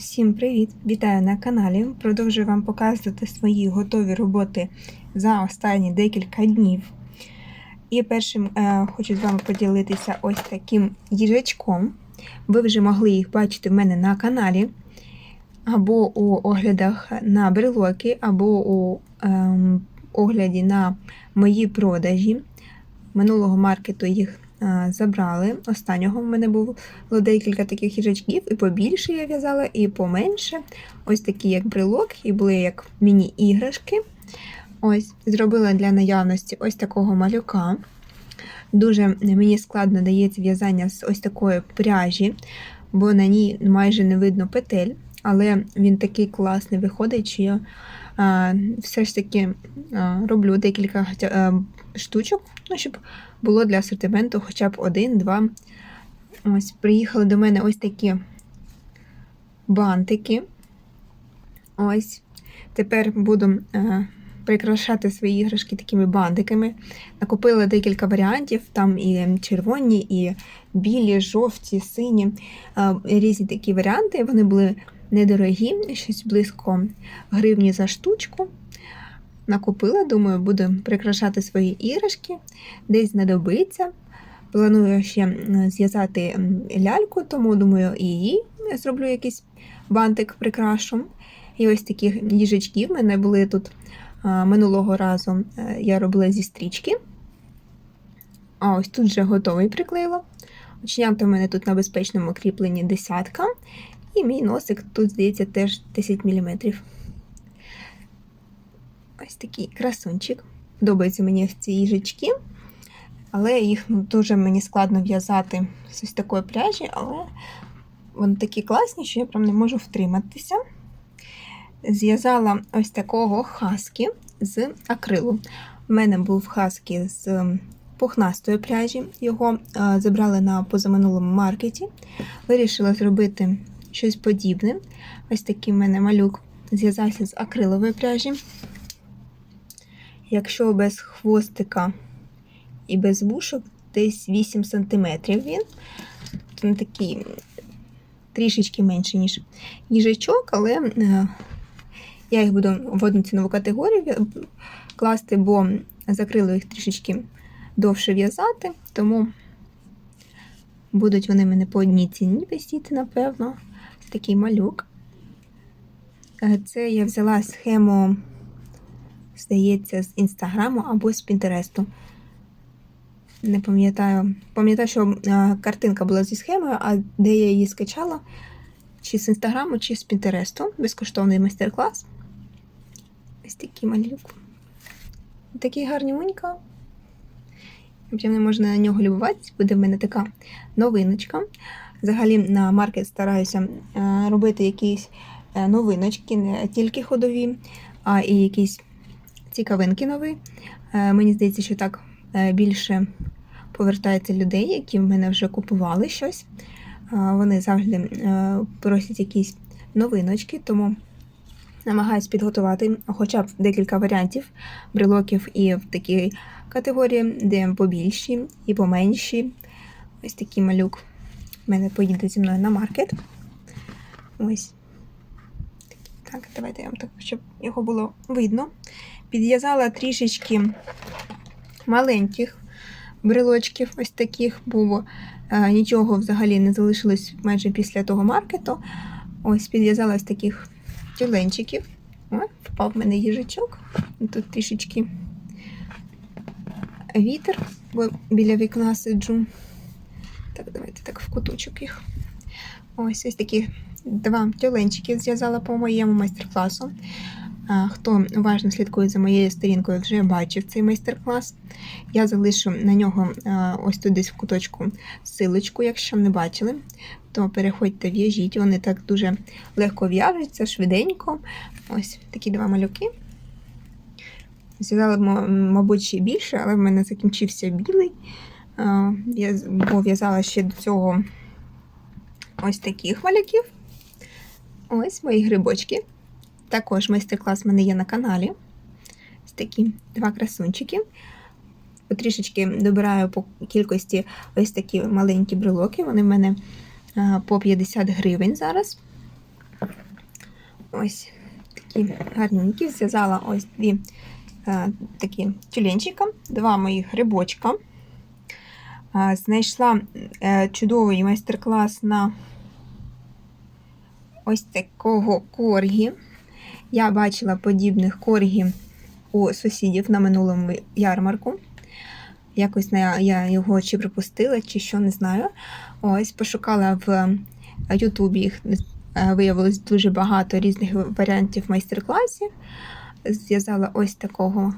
Всім привіт! Вітаю на каналі. Продовжую вам показувати свої готові роботи за останні декілька днів. І першим е, хочу з вами поділитися ось таким їжачком. Ви вже могли їх бачити в мене на каналі, або у оглядах на брелоки, або у ем, огляді на мої продажі. Минулого маркету їх е, забрали. Останнього в мене було декілька таких їжачків, і побільше я в'язала, і поменше. Ось такі, як брелок, і були як міні-іграшки. Ось, зробила для наявності ось такого малюка. Дуже мені складно дається в'язання з ось такої пряжі, бо на ній майже не видно петель, але він такий класний виходить, що я а, все ж таки а, роблю декілька а, штучок, ну, щоб було для асортименту хоча б один-два. Ось, приїхали до мене ось такі бантики. Ось. Тепер буду е, прикрашати свої іграшки такими бантиками. Накупила декілька варіантів, там і червоні, і білі, жовті, сині. Е, різні такі варіанти. Вони були недорогі, щось близько гривні за штучку. Накупила, думаю, буду прикрашати свої іграшки, десь знадобиться. Планую ще зв'язати ляльку, тому думаю, і її зроблю якийсь бантик прикрашу. І ось таких їжачків в мене були тут минулого разу. е, Я робила зі стрічки. А ось тут вже готовий приклеїла. Оченята в мене тут на безпечному кріпленні десятка. І мій носик тут, здається, теж 10 мм. Ось такий красунчик. Подобаються мені ці їжачки. Але їх ну, дуже мені складно в'язати з ось такої пряжі, але вони такі класні, що я прям не можу втриматися. Зв'язала ось такого хаскі з акрилу. У мене був хаскі з пухнастої пряжі, його забрали на позаминулому маркеті. Вирішила зробити щось подібне. Ось такий в мене малюк зв'язався з акрилової пряжі. Якщо без хвостика і без вушок, десь 8 см він. То не такий трішечки менше, ніж їжачок, але е, я їх буду в одну цінову категорію класти, бо закрило їх трішечки довше в'язати, тому будуть вони мене по одній ціні висіти, напевно. Ось такий малюк. Е, Це я взяла схему, здається, з інстаграму або з Пінтересту. Не пам'ятаю. Пам'ятаю, що е, картинка була зі схемою, а де я її скачала, чи з інстаграму, чи з Пінтересту. Безкоштовний майстер-клас. Ось такий малюк. Такий гарний мунька. Не можна на нього любуватись, буде в мене така новиночка. Взагалі на маркет стараюся е, робити якісь е, новиночки, не тільки ходові, а і якісь цікавинки нові. Е, Мені здається, що так е, більше повертається людей, які в мене вже купували щось. Е, Вони завжди просять якісь новиночки, тому намагаюсь підготувати хоча б декілька варіантів брелоків і в такій категорії, де побільші і поменші. Ось такий малюк в мене поїде зі мною на маркет. Ось. Так, давайте я вам так, щоб його було видно. Підв'язала трішечки маленьких брелочків, ось таких, бо е, нічого взагалі не залишилось майже після того маркету. Ось підв'язала ось таких тюленчиків. О, впав в мене їжачок. Тут трішечки вітер, бо біля вікна сиджу. Так, давайте так в куточок їх. Ось ось такі два тюленчики зв'язала по моєму майстер-класу. Хто уважно слідкує за моєю сторінкою, вже бачив цей майстер-клас. Я залишу на нього ось тут десь в куточку силочку, якщо не бачили, то переходьте, в'яжіть. Вони так дуже легко в'яжуться, швиденько. Ось такі два малюки. Зв'язала, м- мабуть, ще більше, але в мене закінчився білий. Я з- бо в'язала ще до цього ось таких малюків. Ось мої грибочки. Також майстер-клас в мене є на каналі. Ось такі два красунчики. Потрішечки добираю по кількості ось такі маленькі брелоки. Вони в мене по 50 гривень зараз. Ось такі гарненькі. Зв'язала ось дві е, такі тюленчика, два моїх грибочка. Е, знайшла е, чудовий майстер-клас на ось такого коргі. Я бачила подібних коргі у сусідів на минулому ярмарку. Якось я його чи пропустила, чи що, не знаю. Ось пошукала в Ютубі їх е, виявилось дуже багато різних варіантів майстер-класів. Зв'язала ось такого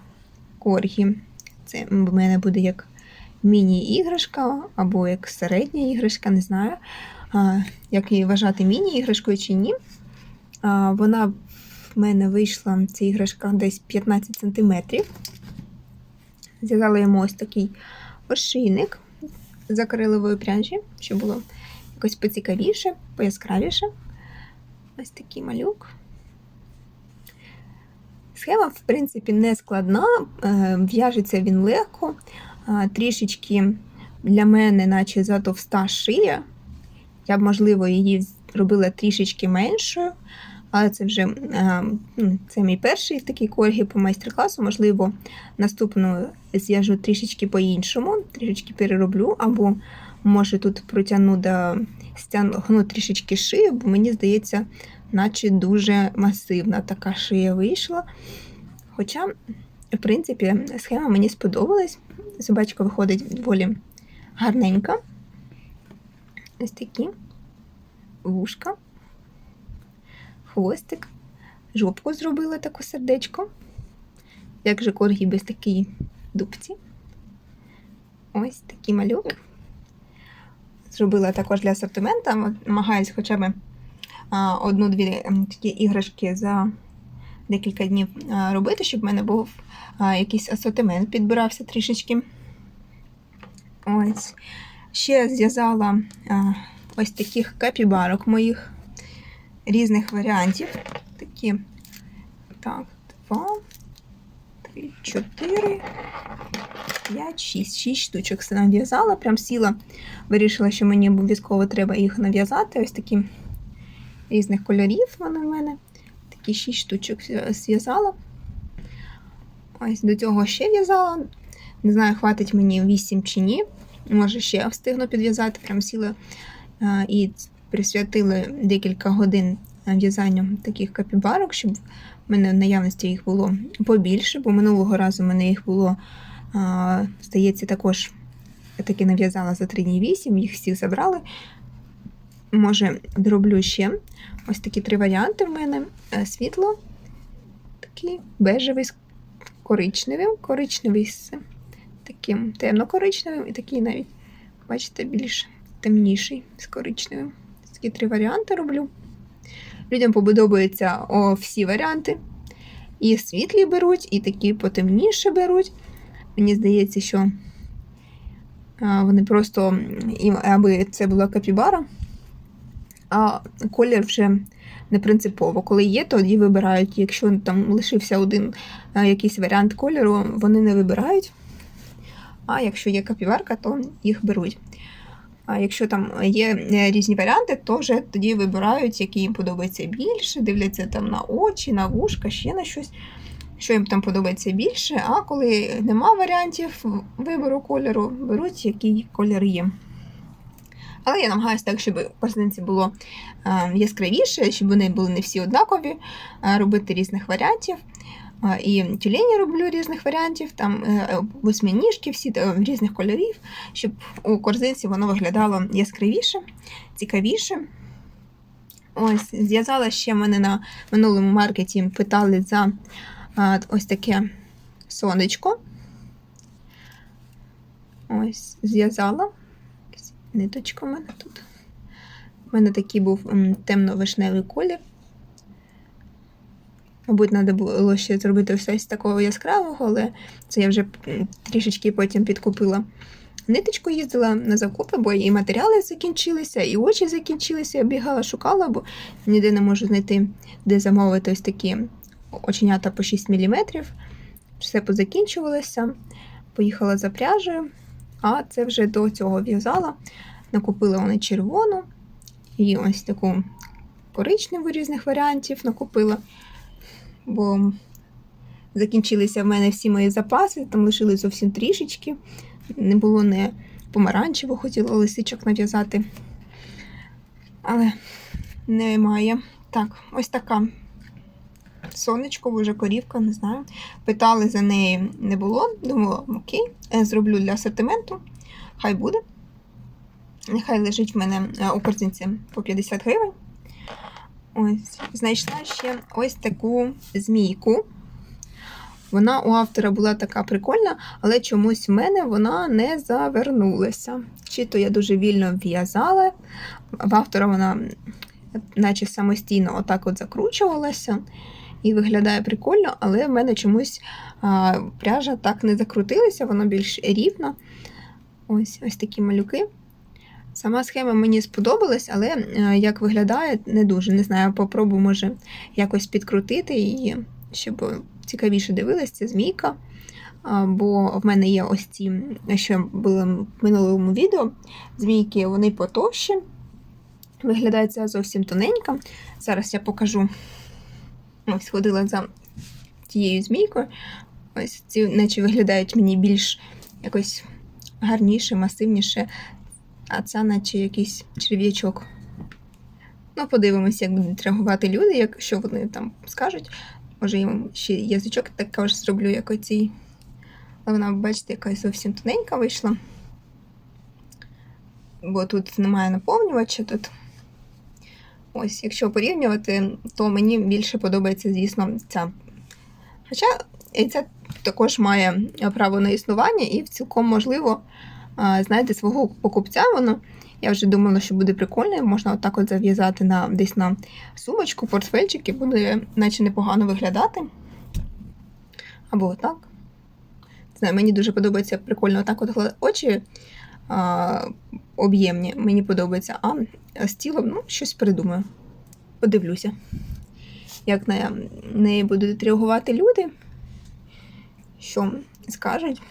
коргі. Це в мене буде як міні-іграшка або як середня іграшка, не знаю, як її вважати міні-іграшкою чи ні. Вона в мене вийшла, ця іграшка десь 15 см. Зв'язала йому ось такий ошийник з акрилової пряжі, щоб було якось поцікавіше, пояскравіше. Ось такий малюк. Схема, в принципі, не складна, е, в'яжеться він легко, трішечки для мене, наче затовста шия. Я б, можливо, її робила трішечки меншою, але це вже е, ну, це мій перший такий коргі по майстер-класу. Можливо, наступну зв'яжу трішечки по-іншому, трішечки перероблю, або може тут протягну до стягну трішечки шию, бо мені здається, наче дуже масивна така шия вийшла. Хоча, в принципі, схема мені сподобалась. Собачка виходить доволі гарненька. Ось такі вушка, хвостик, жопку зробила таку сердечко. Як же коргі без такій дубці. Ось такий малюк. Зробила також для асортимента. Намагаюсь хоча б одну-дві такі іграшки за декілька днів робити, щоб в мене був якийсь асортимент, підбирався трішечки. Ось. Ще зв'язала ось таких капібарок моїх різних варіантів. Такі. Так, два, три, чотири, п'ять, шість. Шість штучок все нав'язала. Прям сіла, вирішила, що мені обов'язково треба їх нав'язати. Ось такі різних кольорів вони в мене. Такі шість штучок зв'язала. Ось до цього ще в'язала. Не знаю, хватить мені 8 чи ні. Може, ще встигну підв'язати. Прям сіла і присвятила декілька годин в'язанню таких капібарок, щоб в мене в наявності їх було побільше, бо минулого разу в мене їх було, а, здається, також я таки нав'язала за 3 дні 8, їх всіх забрали. Може, дроблю ще ось такі три варіанти в мене: Е, світло, такий бежевий з коричневим, коричневий з таким темно-коричневим, і такий навіть, бачите, більш темніший з коричневим. Такі три варіанти роблю. Людям подобаються всі варіанти. І світлі беруть, і такі потемніше беруть. Мені здається, що вони просто, аби це була капібара, а колір вже не принципово. Коли є, тоді вибирають. Якщо там лишився один якийсь варіант кольору, вони не вибирають. А якщо є капіварка, то їх беруть. А якщо там є е, різні варіанти, то вже тоді вибирають, які їм подобається більше, дивляться там на очі, на вушка, ще на щось, що їм там подобається більше. А коли нема варіантів вибору кольору, беруть, який колір є. Але я намагаюся так, щоб корзинці було е, яскравіше, щоб вони були не всі однакові, робити різних варіантів. І тюлені роблю різних варіантів, там е, восьминіжки, всі е, різних кольорів, щоб у корзинці воно виглядало яскравіше, цікавіше. Ось, зв'язала ще мене на минулому маркеті, питали за ось таке сонечко. Ось, зв'язала. Ниточка у мене тут. У мене такий був темно-вишневий колір. Мабуть, треба було ще зробити щось такого яскравого, але це я вже трішечки потім підкупила. Ниточку їздила на закупи, бо і матеріали закінчилися, і очі закінчилися. Я бігала, шукала, бо ніде не можу знайти, де замовити ось такі оченята по 6 мм. Все позакінчувалося. Поїхала за пряжею, а це вже до цього в'язала. Накупила вони червону і ось таку коричневу різних варіантів накупила, бо закінчилися в мене всі мої запаси, там лишились зовсім трішечки. Не було не помаранчево, хотіла лисичок нав'язати. Але немає. Так, ось така сонечко, вже корівка, не знаю. Питали за неї не було. Думала, окей, е, зроблю для асортименту. Хай буде. Нехай лежить в мене е, у корзинці по 50 гривень. Ось, знайшла ще ось таку змійку. Вона у автора була така прикольна, але чомусь в мене вона не завернулася. Чи то я дуже вільно в'язала, в автора вона наче самостійно отак от закручувалася і виглядає прикольно, але в мене чомусь а, пряжа так не закрутилася, вона більш рівна. Ось ось такі малюки. Сама схема мені сподобалась, але е, як виглядає, не дуже. Не знаю, попробую, може, якось підкрутити її, щоб цікавіше дивилась, це змійка. Бо в мене є ось ці, що були в минулому відео. Змійки, вони потовщі. Виглядає ця зовсім тоненька. Зараз я покажу. Ось ходила за тією змійкою. Ось ці, наче виглядають мені більш якось гарніше, масивніше. А це наче якийсь черв'ячок. Ну, подивимося, як будуть реагувати люди, якщо вони там скажуть. Може, я вам ще язичок також зроблю, як оцій. Але вона, бачите, якась зовсім тоненька вийшла. Бо тут немає наповнювача. тут. Ось, якщо порівнювати, то мені більше подобається, звісно, ця. Хоча ця також має право на існування, і цілком можливо, знаєте, свого покупця воно. Я вже думала, що буде прикольно, можна отак от зав'язати на, десь на сумочку, портфельчик, і буде наче непогано виглядати. Або отак. Знаю, мені дуже подобається прикольно отак от очі об'ємні. Мені подобається, а з тілом ну, щось придумаю. Подивлюся, як на неї будуть реагувати люди. Що скажуть?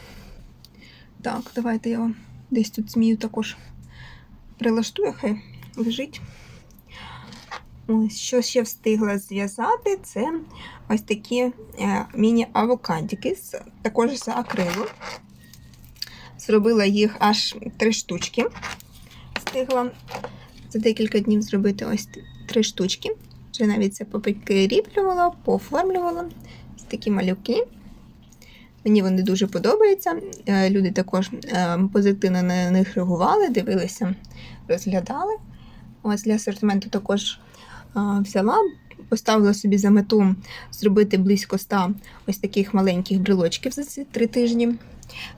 Так, давайте я десь тут змію також прилаштую, хай лежить. Ось, що ще встигла зв'язати, це ось такі е, міні-авокадики, також з акрилу. Зробила їх аж три штучки. Встигла за декілька днів зробити ось три штучки. Вже навіть це поприкріплювала, пооформлювала. Ось такі малюки. Мені вони дуже подобаються. Е, люди також е, позитивно на них реагували, дивилися, розглядали. Ось Для асортименту також е, взяла, поставила собі за мету зробити близько 100 ось таких маленьких брелочків за ці три тижні.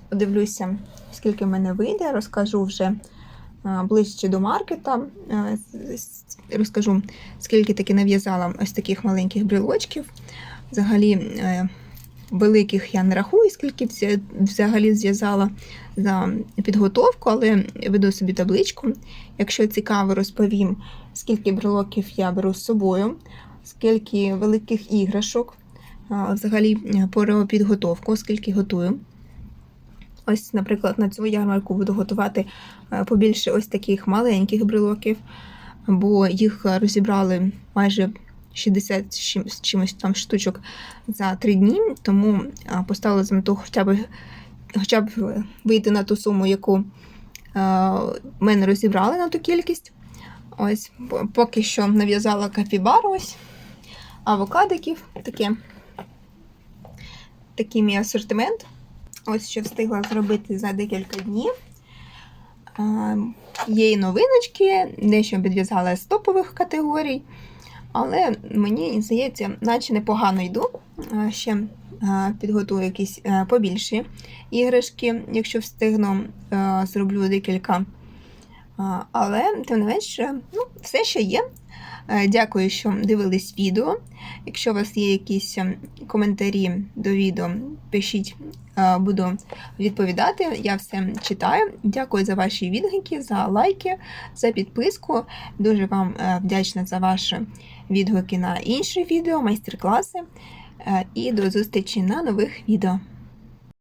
Подивлюся, скільки в мене вийде, розкажу вже ближче до маркета. Розкажу, скільки таки нав'язала ось таких маленьких брелочків. Взагалі, великих я не рахую, скільки взагалі зв'язала за підготовку, але веду собі табличку. Якщо цікаво, розповім, скільки брелоків я беру з собою, скільки великих іграшок, взагалі про підготовку, скільки готую. Ось, наприклад, на цю ярмарку буду готувати побільше ось таких маленьких брелоків, бо їх розібрали майже 60 з чимось там штучок за 3 дні, тому поставила за мету хоча б хоча б вийти на ту суму, яку мене розібрали на ту кількість. Ось, Поки що нав'язала капібару, ось, авокадиків, таке. такий мій асортимент. Ось що встигла зробити за декілька днів. Є і новиночки, дещо підв'язала з топових категорій. Але мені здається, наче непогано йду. Ще підготую якісь е, побільші іграшки, якщо встигну, е, зроблю декілька. Але, тим не менше, ну, все ще є. Е, дякую, що дивились відео. Якщо у вас є якісь коментарі до відео, пишіть, буду відповідати. Я все читаю. Дякую за ваші відгуки, за лайки, за підписку. Дуже вам вдячна за ваші відгуки на інші відео, майстер-класи. І до зустрічі на нових відео.